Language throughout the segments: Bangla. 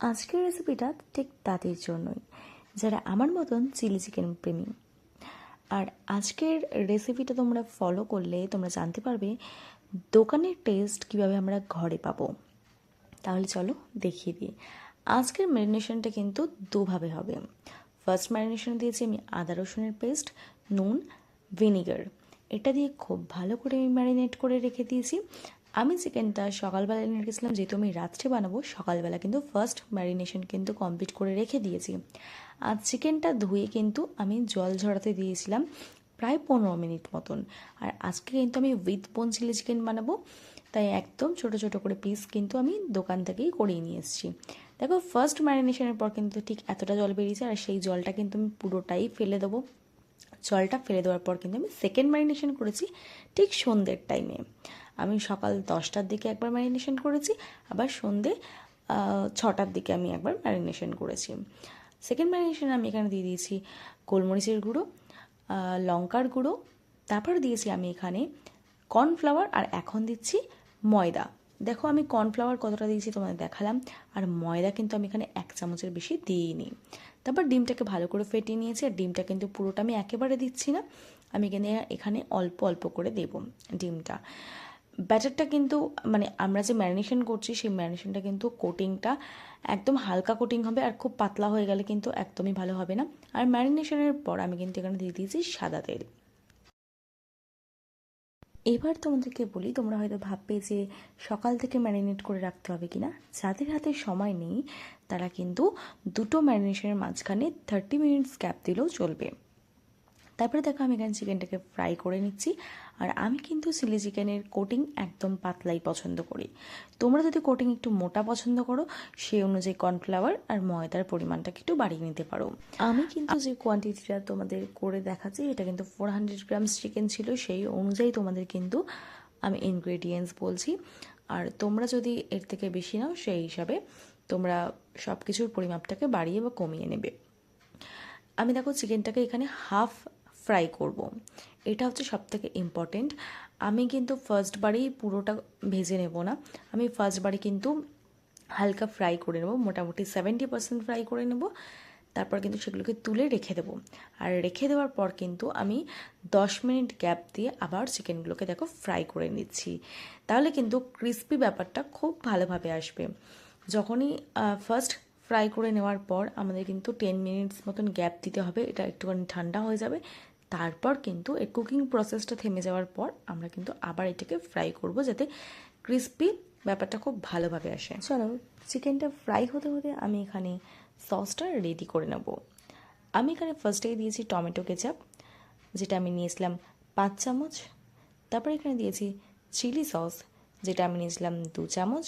আজকের রেসিপিটা ঠিক তাদের জন্যই, যারা আমার মতন চিলি চিকেন প্রেমী। আর আজকের রেসিপিটা তোমরা ফলো করলে তোমরা জানতে পারবে দোকানের টেস্ট কীভাবে আমরা ঘরে পাবো। তাহলে চলো দেখিয়ে দিই। আজকের ম্যারিনেশনটা কিন্তু দুভাবে হবে। ফার্স্ট ম্যারিনেশন দিয়েছি আমি আদা রসুনের পেস্ট নুন ভিনিগার এটা দিয়ে খুব ভালো করে আমি ম্যারিনেট করে রেখে দিয়েছি। আমি চিকেনটা সকালবেলা এনে রেখেছিলাম, যেহেতু আমি রাত্রে বানাবো, সকালবেলা কিন্তু ফার্স্ট ম্যারিনেশন কিন্তু কমপ্লিট করে রেখে দিয়েছি। আর চিকেনটা ধুয়ে কিন্তু আমি জল ঝরাতে দিয়েছিলাম প্রায় পনেরো মিনিট মতন। আর আজকে কিন্তু আমি উইথ বোন চিলি চিকেন বানাবো, তাই একদম ছোট ছোট করে পিস কিন্তু আমি দোকান থেকেই করিয়ে নিয়ে এসেছি। দেখো ফার্স্ট ম্যারিনেশনের পর কিন্তু ঠিক এতটা জল বেরিয়েছে, আর সেই জলটা কিন্তু আমি পুরোটাই ফেলে দেবো। জলটা ফেলে দেওয়ার পর কিন্তু আমি সেকেন্ড ম্যারিনেশন করেছি ঠিক সন্ধ্যের টাইমে আমি সকাল দশটার দিকে একবার ম্যারিনেশন করেছি, আবার সন্ধে ছটার দিকে আমি একবার ম্যারিনেশন করেছি। সেকেন্ড ম্যারিনেশন আমি এখানে দিয়ে দিয়েছি গোলমরিচের গুঁড়ো লঙ্কার গুঁড়ো, তারপর দিয়েছি আমি এখানে কর্নফ্লাওয়ার আর এখন দিচ্ছি ময়দা। দেখো আমি কর্নফ্লাওয়ার কতটা দিয়েছি তোমাদের দেখালাম, আর ময়দা কিন্তু আমি এখানে এক চামচের বেশি দিইনি। তারপর ডিমটাকে ভালো করে ফেটিয়ে নিয়েছি, আর ডিমটা কিন্তু পুরোটা আমি একেবারে দিচ্ছি না, আমি এখানে এখানে অল্প অল্প করে দেব ডিমটা। ব্যাটারটা কিন্তু মানে আমরা যে ম্যারিনেশন করছি, সেই ম্যারিনেশনটা কিন্তু কোটিংটা একদম হালকা কোটিং হবে আর খুব পাতলা হয়ে গেলে কিন্তু একদমই ভালো হবে না। আর ম্যারিনেশনের পর আমি কিন্তু এখানে দিয়ে দিয়েছি সাদা তেল। এবার তোমাদেরকে বলি, তোমরা হয়তো ভাববে যে সকাল থেকে ম্যারিনেট করে রাখতে হবে কিনা। যাদের হাতে সময় নেই, তারা কিন্তু দুটো ম্যারিনেশনের মাঝখানে থার্টি মিনিটস গ্যাপ দিলেও চলবে। তারপরে দেখো আমি এখানে চিকেনটাকে ফ্রাই করে নিচ্ছি। আর আমি কিন্তু চিলি চিকেনের কোটিং একদম পাতলাই পছন্দ করি। তোমরা যদি কোটিং একটু মোটা পছন্দ করো, সেই অনুযায়ী কর্নফ্লাওয়ার আর ময়দার পরিমাণটাকে একটু বাড়িয়ে নিতে পারো। আমি কিন্তু যে কোয়ান্টিটিটা তোমাদের করে দেখাচ্ছি, এটা কিন্তু ফোর হান্ড্রেড গ্রামস চিকেন ছিল, সেই অনুযায়ী তোমাদের কিন্তু আমি ইনগ্রেডিয়েন্টস বলছি। আর তোমরা যদি এর থেকে বেশি নাও, সেই হিসাবে তোমরা সব কিছুর পরিমাপটাকে বাড়িয়ে বা কমিয়ে নেবে। আমি দেখো চিকেনটাকে এখানে হাফ ফ্রাই করব। এটা হচ্ছে সব থেকে ইম্পর্টেন্ট আমি কিন্তু ফার্স্ট বারেই পুরোটা ভেজে নেব না। আমি ফার্স্ট বারে কিন্তু হালকা ফ্রাই করে নেব, মোটামুটি সেভেন্টি পার্সেন্ট ফ্রাই করে নেব। তারপর কিন্তু সেগুলোকে তুলে রেখে দেবো। আর রেখে দেওয়ার পর কিন্তু আমি দশ মিনিট গ্যাপ দিয়ে আবার চিকেনগুলোকে দেখো ফ্রাই করে নিচ্ছি। তাহলে কিন্তু ক্রিস্পি ব্যাপারটা খুব ভালোভাবে আসবে। যখনই ফার্স্ট ফ্রাই করে নেওয়ার পর আমাদের কিন্তু টেন মিনিটস মতন গ্যাপ দিতে হবে। এটা একটুখানি ঠান্ডা হয়ে যাবে। তারপর কিন্তু এই কুকিং প্রসেসটা থেমে যাওয়ার পর আমরা কিন্তু আবার এটাকে ফ্রাই করব যাতে ক্রিস্পি ব্যাপারটা খুব ভালোভাবে আসে। চলো চিকেনটা ফ্রাই হতে হতে আমি এখানে সসটা রেডি করে নেব। আমি এখানে ফার্স্টেই দিয়েছি টমেটো কেচাপ যেটা আমি নিয়েছিলাম পাঁচ চামচ। তারপর এখানে দিয়েছি চিলি সস যেটা আমি নিয়েছিলাম দু চামচ।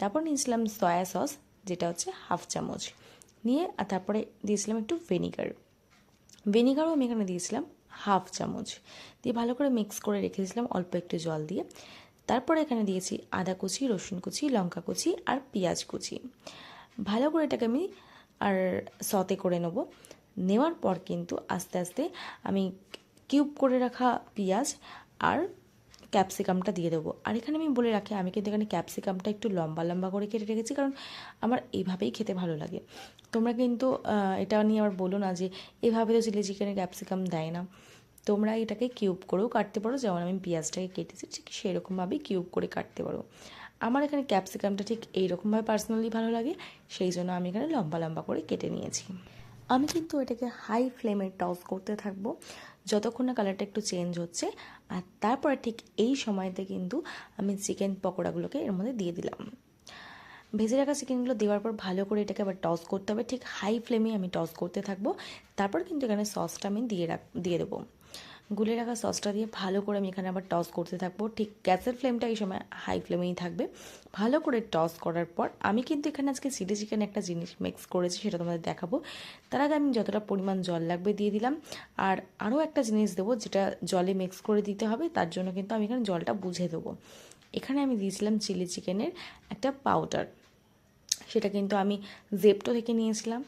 তারপর নিয়েছিলাম সয়া সস যেটা হচ্ছে হাফ চামচ। নিয়ে আর তারপরে দিয়েছিলাম একটু ভিনিগার ভিনিগারও আমি এখানে দিয়েছিলাম হাফ চামচ। দিয়ে ভালো করে মিক্স করে রেখেছিলাম অল্প একটু জল দিয়ে। তারপরে এখানে দিয়েছি আদা কুচি, রসুন কুচি, লঙ্কা কুচি আর পেঁয়াজ কুচি। ভালো করে এটাকে আমি আর সতে করে নেব। নেওয়ার পর কিন্তু আস্তে আস্তে আমি কিউব করে রাখা পেঁয়াজ আর ক্যাপসিকামটা দিয়ে দেবো। আর এখানে আমি বলে রাখি, আমি কিন্তু এখানে ক্যাপসিকামটা একটু লম্বা লম্বা করে কেটে রেখেছি, কারণ আমার এইভাবেই খেতে ভালো লাগে। তোমরা কিন্তু এটা নিয়ে আবার বলো না যে, এভাবে তো চিলি চিকেনে ক্যাপসিকাম দেয় না। তোমরা এটাকে কিউব করেও কাটতে পারো, যেমন আমি পেঁয়াজটাকে কেটেছি, ঠিক সেরকমভাবেই কিউব করে কাটতে পারো। আমার এখানে ক্যাপসিকামটা ঠিক এইরকমভাবে পার্সোনালি ভালো লাগে, সেই জন্য আমি এখানে লম্বা লম্বা করে কেটে নিয়েছি। আমি কিন্তু এটাকে হাই ফ্লেমে টস করতে থাকব। যতক্ষণ না কালারটা একটু চেঞ্জ হচ্ছে, আর তারপরে ঠিক এই সময়তে কিন্তু আমি চিকেন পকোড়াগুলোকে এর মধ্যে দিয়ে দিলাম। ভেজে রাখা চিকেনগুলো দেওয়ার পর ভালো করে এটাকে আবার টস করতে হবে। ঠিক হাই ফ্লেমে আমি টস করতে থাকব। তারপর কিন্তু এখানে সসটা আমি দিয়ে রাখ, দিয়ে দেবো। গুলে রাখা সসটা দিয়ে ভালো করে আমি এখানে আবার টস করতে থাকব। ঠিক গ্যাসের ফ্লেমটা এই সময় হাই ফ্লেমেই থাকবে। ভালো করে টস করার পর আমি কিন্তু এখানে আজকে চিলি চিকেন একটা জিনিস মিক্স করেছি সেটা তোমাদের দেখাবো। তার আগে আমি যতটা পরিমাণ জল লাগবে দিয়ে দিলাম। আর আরও একটা জিনিস দেবো যেটা জলে মিক্স করে দিতে হবে, তার জন্য কিন্তু আমি এখানে জলটা বুঝে দেবো। এখানে আমি দিয়েছিলাম চিলি চিকেনের একটা পাউডার সেটা কিন্তু আমি জেপটো থেকে নিয়েছিলাম।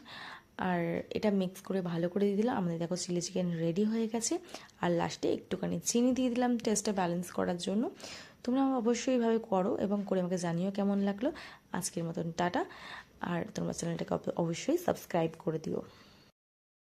আর এটা মিক্স করে ভালো করে দিয়ে দিলাম। আমাদের দেখো চিলি চিকেন রেডি হয়ে গেছে। আর লাস্টে একটুখানি চিনি দিয়ে দিলাম টেস্টটা ব্যালেন্স করার জন্য। তোমরা অবশ্যই এইভাবে করো এবং করে আমাকে জানিও কেমন লাগল। আজকের মতন টাটা। আর তোমরা চ্যানেলটাকে অবশ্যই সাবস্ক্রাইব করে দিও।